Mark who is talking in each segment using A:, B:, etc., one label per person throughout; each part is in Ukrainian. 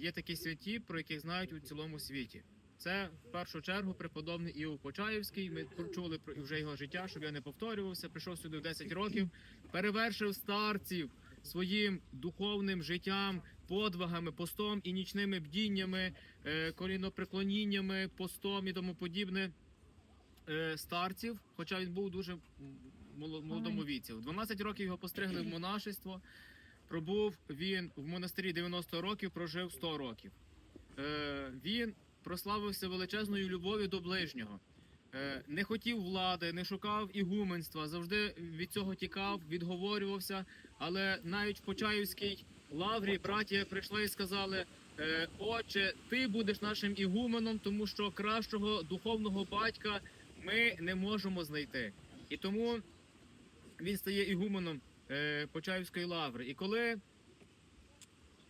A: є такі святі, про яких знають у цілому світі. Це в першу чергу преподобний Іов Почаївський. Ми почули про вже його життя, щоб я не повторювався. Прийшов сюди в 10 років, перевершив старців своїм духовним життям, подвигами, постом і нічними бдіннями, е, колінопреклоніннями, постом і тому подібне е, старців. Хоча він був дуже молодому віці. В 12 років його постригли в монашество. Пробув він в монастирі 90 років, прожив 100 років. Е, він прославився величезною любов'ю до ближнього. Е, не хотів влади, не шукав ігуменства, завжди від цього тікав, відговорювався. Але навіть в Почаївській лаврі браті прийшли і сказали: е, Отче, ти будеш нашим ігуменом, тому що кращого духовного батька ми не можемо знайти. І тому він стає ігуменом Почаївської лаври. І коли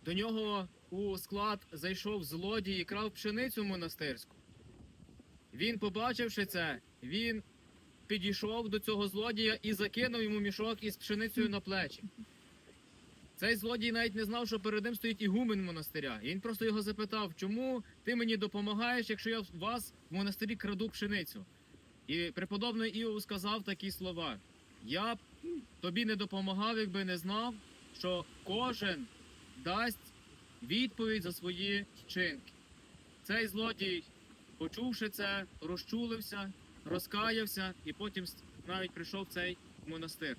A: до нього у склад зайшов злодій і крав пшеницю монастирську, він, побачивши це, він підійшов до цього злодія і закинув йому мішок із пшеницею на плечі. Цей злодій навіть не знав, що перед ним стоїть ігумен монастиря. І він просто його запитав, чому ти мені допомагаєш, якщо я вас в монастирі краду пшеницю. І преподобний Іов сказав такі слова: Я б тобі не допомагав, якби не знав, що кожен дасть відповідь за свої вчинки. Цей злодій, почувши це, розчулився, розкаявся і потім навіть прийшов в цей монастир.